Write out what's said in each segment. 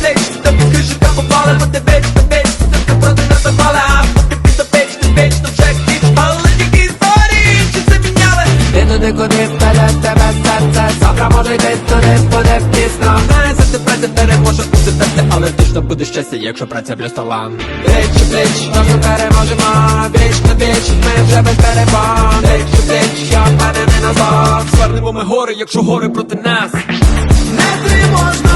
Ти ти Ти ти веч, то вже кіч Але тільки історії, чи це міняли Іду куди вперед тебе серце Завтра може йти туди, буде пізно. Знає, за тебе Але точно буде щастя, якщо праця плюс талант Пліч у пліч, разом переможемо Віч на віч, ми вже без перебон у пліч, я впевнений назад Звернемо ми гори, якщо гори проти нас. Не тривожно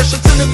Ależ oceny